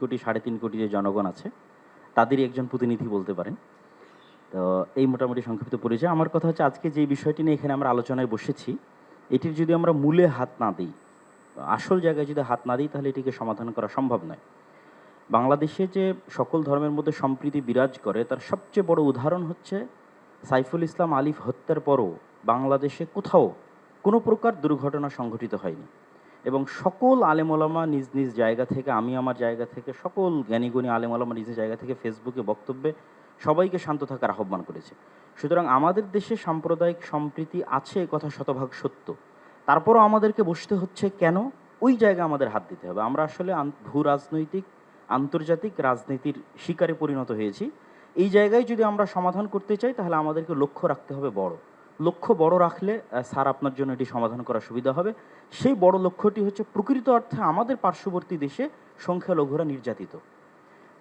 কোটি, সাড়ে তিন কোটি যে জনগণ আছে, তাদেরই একজন প্রতিনিধি বলতে পারেন। তো এই মোটামুটি সংক্ষিপ্ত পরিচয়। আমার কথা হচ্ছে আজকে যে বিষয়টি নিয়ে এখানে আমরা আলোচনায় বসেছি, এটির যদি আমরা মূলে হাত না দিই, আসল জায়গায় যদি হাত না দিই, তাহলে এটিকে সমাধান করা সম্ভব নয়। বাংলাদেশে যে সকল ধর্মের মধ্যে সম্প্রীতি বিরাজ করে, তার সবচেয়ে বড় উদাহরণ হচ্ছে সাইফুল ইসলাম আলিফ হত্যার পরও বাংলাদেশে কোথাও কোনো প্রকার দুর্ঘটনা সংঘটিত হয়নি। এবং সকল আলেমোলামা নিজ নিজ জায়গা থেকে, আমি আমার জায়গা থেকে, সকল জ্ঞানীগুণী আলেমোলামা নিজ জায়গা থেকে ফেসবুকে বক্তব্যে সবাইকে শান্ত থাকার আহ্বান করেছে। সুতরাং আমাদের দেশে সাম্প্রদায়িক সম্প্রীতি আছে কথা শতভাগ সত্য। তারপরও আমাদেরকে বসতে হচ্ছে কেন? ওই জায়গা আমাদের হাত দিতে হবে। আমরা আসলে ভূ রাজনৈতিক আন্তর্জাতিক রাজনীতির শিকারে পরিণত হয়েছি। এই জায়গায় যদি আমরা সমাধান করতে চাই, তাহলে আমাদেরকে লক্ষ্য রাখতে হবে বড়। লক্ষ্য বড় রাখলে স্যার আপনার জন্য এটি সমাধান করা সুবিধা হবে। সেই বড় লক্ষ্যটি হচ্ছে, প্রকৃত অর্থে আমাদের পার্শ্ববর্তী দেশে সংখ্যালঘুরা নির্যাতিত।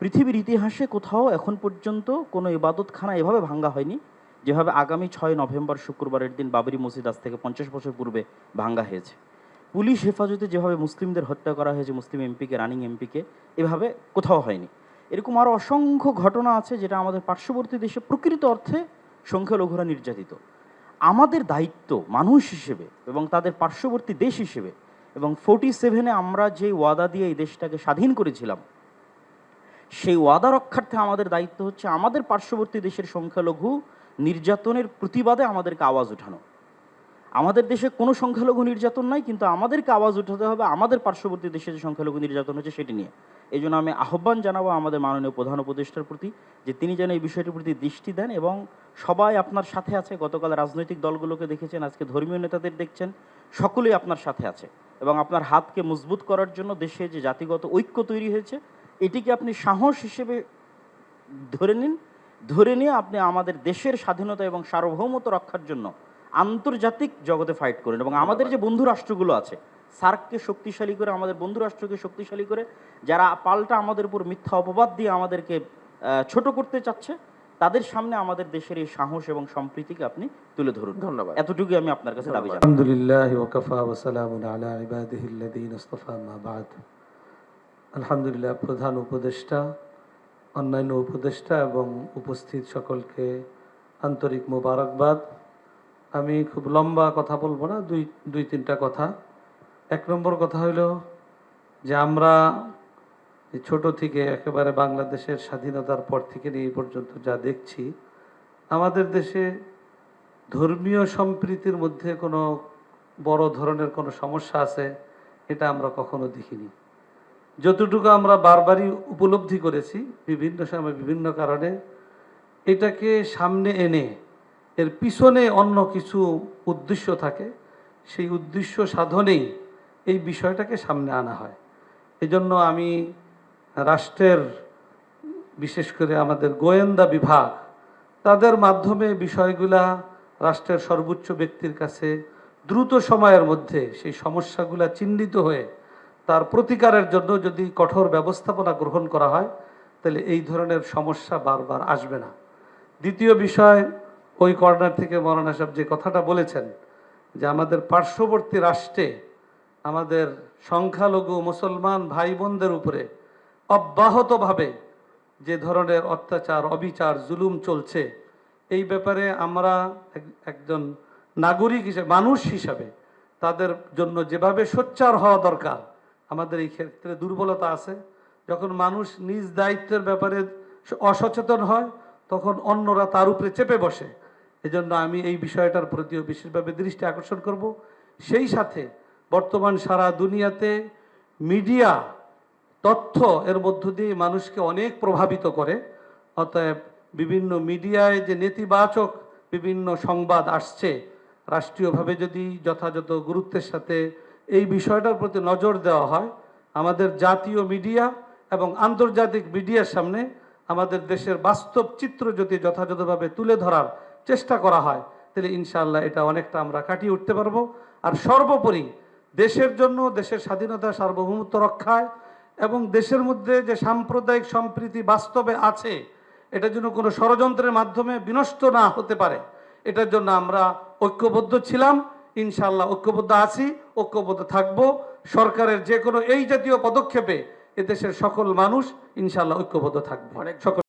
পৃথিবীর ইতিহাসে কোথাও এখন পর্যন্ত কোনো ইবাদতখানা এভাবে ভাঙ্গা হয়নি, যেভাবে আগামী ছয় নভেম্বর শুক্রবারের দিন বাবরি মসজিদ আজ থেকে পঞ্চাশ বছর পূর্বে ভাঙ্গা হয়েছে। পুলিশ হেফাজতে যেভাবে মুসলিমদের হত্যা করা হয়েছে, মুসলিম এমপিকে রানিং এমপিকে এভাবে কোথাও হয়নি। এরকম আরও অসংখ্য ঘটনা আছে, যেটা আমাদের পার্শ্ববর্তী দেশে প্রকৃত অর্থে সংখ্যালঘুরা নির্যাতিত। আমাদের দায়িত্ব মানুষ হিসেবে এবং তাদের পার্শ্ববর্তী দেশ হিসেবে এবং ফোর্টি সেভেনে আমরা যে ওয়াদা দিয়ে এই দেশটাকে স্বাধীন করেছিলাম, সেই ওয়াদা রক্ষার্থে আমাদের দায়িত্ব হচ্ছে আমাদের পার্শ্ববর্তী দেশের সংখ্যালঘু নির্যাতনের প্রতিবাদে আমাদেরকে আওয়াজ ওঠানো। আমাদের দেশে কোনো সংখ্যালঘু নির্যাতন নাই, কিন্তু আমাদেরকে আওয়াজ উঠাতে হবে, আমাদের পার্শ্ববর্তী দেশে যে সংখ্যালঘু নির্যাতন হচ্ছে সেটি নিয়ে। এই জন্য আমি আহ্বান জানাব আমাদের মাননীয় প্রধান উপদেষ্টার প্রতি যে তিনি যেন এই বিষয়টির প্রতি দৃষ্টি দেন এবং সবাই আপনার সাথে আছে। গতকাল রাজনৈতিক দলগুলোকে দেখেছেন, আজকে ধর্মীয় নেতাদের দেখছেন, সকলেই আপনার সাথে আছে এবং আপনার হাতকে মজবুত করার জন্য দেশে যে জাতিগত ঐক্য তৈরি হয়েছে, এটিকে আপনি সাহস হিসেবে ধরে নিন। ধরে নিয়ে আপনি আমাদের দেশের স্বাধীনতা এবং সার্বভৌমত্ব রক্ষার জন্য আন্তর্জাতিক জগতে ফাইট করেন এবং আমাদের যে বন্ধু রাষ্ট্রগুলো আছে সার্ককে শক্তিশালী করে আমাদের বন্ধু রাষ্ট্রকে শক্তিশালী করে যারা পাল্টা আমাদের উপর মিথ্যা অপবাদ দিয়ে আমাদেরকে ছোট করতে চাচ্ছে তাদের সামনে আমাদের দেশের এই সাহস এবং সম্প্রীতিকে আপনি তুলে ধরুন। ধন্যবাদ। এতটুকু আমি আপনার কাছে দাবি জানাই। আলহামদুলিল্লাহ ওয়াকাফা ওয়া সালামুন আলা ইবাদিহি আল্লাযিনা ইসতাফা মা বাদ। আলহামদুলিল্লাহ প্রধান উপদেষ্টা অন্যান্য উপদেষ্টা এবং উপস্থিত সকলকে আন্তরিক মোবারকবাদ। আমি খুব লম্বা কথা বলব না, দুই দুই, তিনটা কথা। এক নম্বর কথা হইল যে আমরা ছোট থেকে একেবারে বাংলাদেশের স্বাধীনতার পর থেকে নিয়ে এই পর্যন্ত যা দেখছি, আমাদের দেশে ধর্মীয় সম্প্রীতির মধ্যে কোনো বড় ধরনের কোনো সমস্যা আছে, এটা আমরা কখনো দেখিনি। যতটুকু আমরা বারবারই উপলব্ধি করেছি, বিভিন্ন সময় বিভিন্ন কারণে, এটাকে সামনে এনে এর পিছনে অন্য কিছু উদ্দেশ্য থাকে, সেই উদ্দেশ্য সাধনেই এই বিষয়টাকে সামনে আনা হয়। এজন্য আমি রাষ্ট্রের, বিশেষ করে আমাদের গোয়েন্দা বিভাগ, তাদের মাধ্যমে বিষয়গুলা রাষ্ট্রের সর্বোচ্চ ব্যক্তির কাছে দ্রুত সময়ের মধ্যে সেই সমস্যাগুলা চিহ্নিত হয়ে তার প্রতিকারের জন্য যদি কঠোর ব্যবস্থাপনা গ্রহণ করা হয়, তাহলে এই ধরনের সমস্যা বারবার আসবে না। দ্বিতীয় বিষয় ওই কর্নার থেকে মৌলানা সাহেব যে কথাটা বলেছেন যে আমাদের পার্শ্ববর্তী রাষ্ট্রে আমাদের সংখ্যালঘু মুসলমান ভাই বোনদের উপরে অব্যাহতভাবে যে ধরনের অত্যাচার, অবিচার, জুলুম চলছে, এই ব্যাপারে আমরা এক- একজন নাগরিক হিসেবে, মানুষ হিসাবে তাদের জন্য যেভাবে সোচ্চার হওয়া দরকার, আমাদের এই ক্ষেত্রে দুর্বলতা আছে। যখন মানুষ নিজ দায়িত্বের ব্যাপারে অসচেতন হয়, তখন অন্যরা তার উপরে চেপে বসে। এজন্য আমি এই বিষয়টার প্রতিও বিশেষভাবে দৃষ্টি আকর্ষণ করব। সেই সাথে বর্তমান সারা দুনিয়াতে মিডিয়া তথ্য এর মধ্য দিয়ে মানুষকে অনেক প্রভাবিত করে। অতএব বিভিন্ন মিডিয়ায় যে নেতিবাচক বিভিন্ন সংবাদ আসছে, রাষ্ট্রীয়ভাবে যদি যথাযথ গুরুত্বের সাথে এই বিষয়টার প্রতি নজর দেওয়া হয়, আমাদের জাতীয় মিডিয়া এবং আন্তর্জাতিক মিডিয়ার সামনে আমাদের দেশের বাস্তব চিত্র যদি যথাযথভাবে তুলে ধরার চেষ্টা করা হয় তাহলে ইনশাআল্লাহ এটা অনেকটা আমরা কাটিয়ে উঠতে পারব। আর সর্বোপরি দেশের জন্য দেশের স্বাধীনতা সার্বভৌমত্ব রক্ষায় এবং দেশের মধ্যে যে সাম্প্রদায়িক সম্প্রীতি বাস্তবে আছে এটা যেন কোনো ষড়যন্ত্রের মাধ্যমে বিনষ্ট না হতে পারে। এটার জন্য আমরা ঐক্যবদ্ধ ছিলাম ইনশাল্লাহ ঐক্যবদ্ধ আছি ঐক্যবদ্ধ থাকব। সরকারের যে কোনো এই জাতীয় পদক্ষেপে এদেশের সকল মানুষ ইনশাআল্লাহ ঐক্যবদ্ধ থাকবে। অনেক সকল